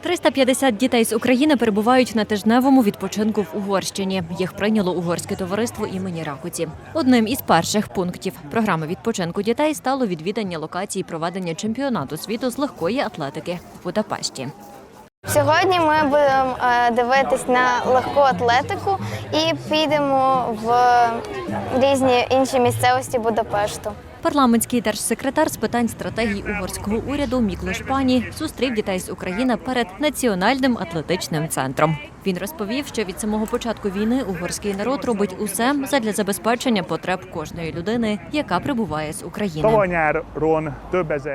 350 дітей з України перебувають на тижневому відпочинку в Угорщині. Їх прийняло угорське товариство імені Ракуці. Одним із перших пунктів програми відпочинку дітей стало відвідання локації проведення чемпіонату світу з легкої атлетики в Будапешті. Сьогодні ми будемо е, дивитись на легку атлетику і підемо в різні інші місцевості Будапешту. Парламентський держсекретар з питань стратегії угорського уряду Міклош Пані зустрів дітей з України перед національним атлетичним центром. Він розповів, що від самого початку війни угорський народ робить усе задля забезпечення потреб кожної людини, яка прибуває з України.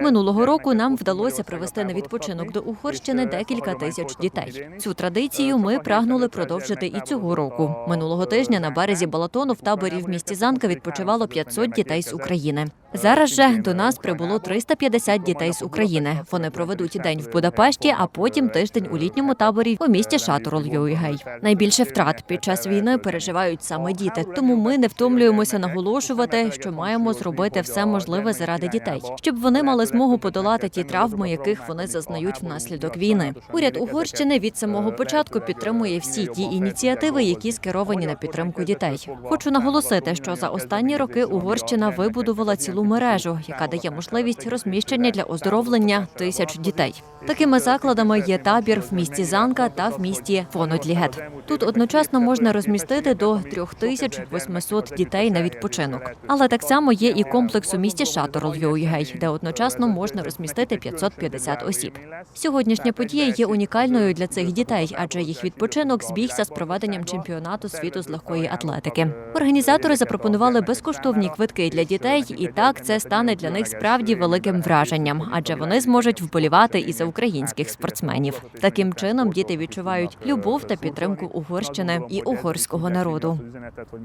Минулого року нам вдалося привезти на відпочинок до Угорщини декілька тисяч дітей. Цю традицію ми прагнули продовжити і цього року. Минулого тижня на березі Балатону в таборі в місті Занка відпочивало 500 дітей з України. Зараз же до нас прибуло 350 дітей з України. Вони проведуть день в Будапешті, а потім тиждень у літньому таборі у місті Шаторол Йойгей. Найбільше втрат під час війни переживають саме діти. Тому ми не втомлюємося наголошувати, що маємо зробити все можливе заради дітей, щоб вони мали змогу подолати ті травми, яких вони зазнають внаслідок війни. Уряд Угорщини від самого початку підтримує всі ті ініціативи, які скеровані на підтримку дітей. Хочу наголосити, що за останні роки Угорщина вибудувала цілу мережу, яка дає можливість розміщення для оздоровлення тисяч дітей. Такими закладами є табір в місті Занка та в місті Фонодлігет. Тут одночасно можна розмістити до 3800 дітей на відпочинок. Але так само є і комплекс у місті Шаторл Йойгей, де одночасно можна розмістити 550 осіб. Сьогоднішня подія є унікальною для цих дітей, адже їх відпочинок збігся з проведенням чемпіонату світу з легкої атлетики. Організатори запропонували безкоштовні квитки для дітей, і так це стане для них справді великим враженням, адже вони зможуть вболівати і за українських спортсменів. Таким чином діти відчувають любов та підтримку Угорщини і угорського народу.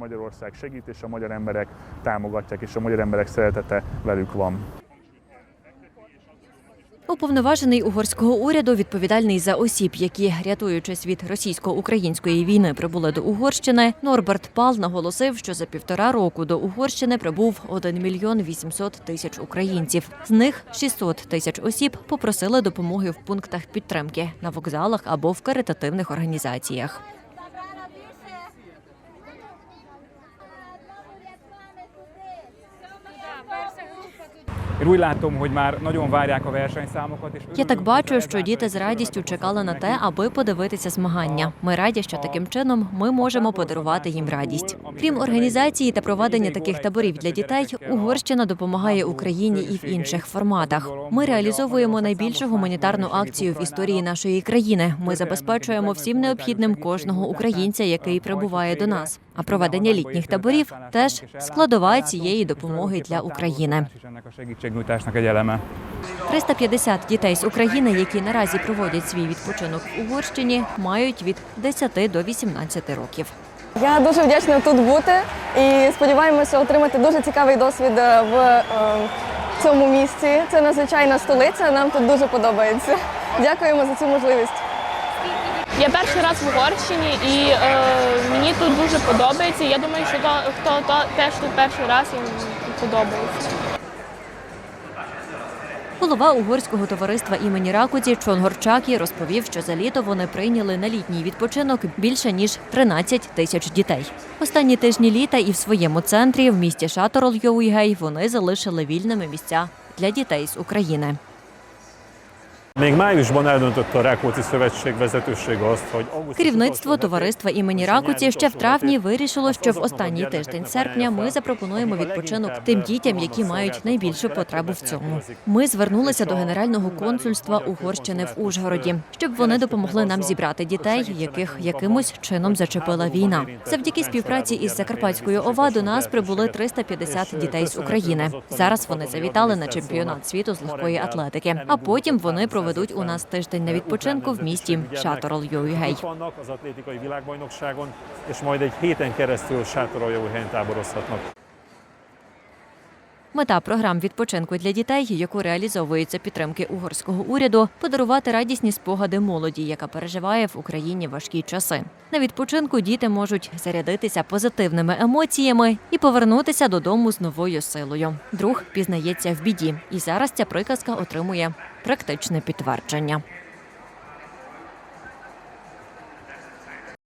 Magyarország segít, és a magyar emberek támogatják, és a magyar emberek szeretete velük. Уповноважений угорського уряду, відповідальний за осіб, які, рятуючись від російсько-української війни, прибули до Угорщини. Норберт Пал наголосив, що за півтора року до Угорщини прибув 1 мільйон 800 тисяч українців. З них 600 тисяч осіб попросили допомоги в пунктах підтримки на вокзалах або в каритативних організаціях. Я так бачу, що діти з радістю чекали на те, аби подивитися змагання. Ми раді, що таким чином ми можемо подарувати їм радість. Крім організації та проведення таких таборів для дітей, Угорщина допомагає Україні і в інших форматах. Ми реалізовуємо найбільшу гуманітарну акцію в історії нашої країни. Ми забезпечуємо всім необхідним кожного українця, який прибуває до нас. А проведення літніх таборів теж складова цієї допомоги для України. És ennek a segítségnyújtásnak egy 350 дітей з України, які наразі проводять свій відпочинок в Угорщині, мають від 10 до 18 років. Я дуже вдячна тут бути і сподіваємося отримати дуже цікавий досвід е, в е, цьому місці. Це надзвичайна столиця. Нам тут дуже подобається. Дякуємо за цю можливість. Я перший раз в Угорщині і е, мені тут дуже подобається. Я думаю, що то, хто то, теж тут перший раз їм подобається. Голова угорського товариства імені Ракуті Чон Горчакі розповів, що за літо вони прийняли на літній відпочинок більше ніж 13 тисяч дітей. Останні тижні літа і в своєму центрі в місті Шаторол Йоуйгей вони залишили вільними місця для дітей з України. Még májusban eldöntött a Rákóczi Szövetség vezetősége azt, hogy Керівництво товариства імені Ракуті ще в травні вирішило, що в останній тиждень серпня ми запропонуємо відпочинок тим дітям, які мають найбільшу потребу в цьому. Ми звернулися до генерального консульства Угорщини в Ужгороді, щоб вони допомогли нам зібрати дітей, яких якимось чином зачепила війна. Завдяки співпраці із Закарпатською ОВА до нас прибули 350 дітей з України. Зараз вони завітали на чемпіонат світу з легкої атлетики. А потім вони проведуть у нас тиждень на відпочинку в місті táborozhatnak. Мета програм відпочинку для дітей, яку реалізовується підтримки угорського уряду, подарувати радісні спогади молоді, яка переживає в Україні важкі часи. На відпочинку діти можуть зарядитися позитивними емоціями і повернутися додому з новою силою. Друг пізнається в біді, і зараз ця приказка отримує практичне підтвердження.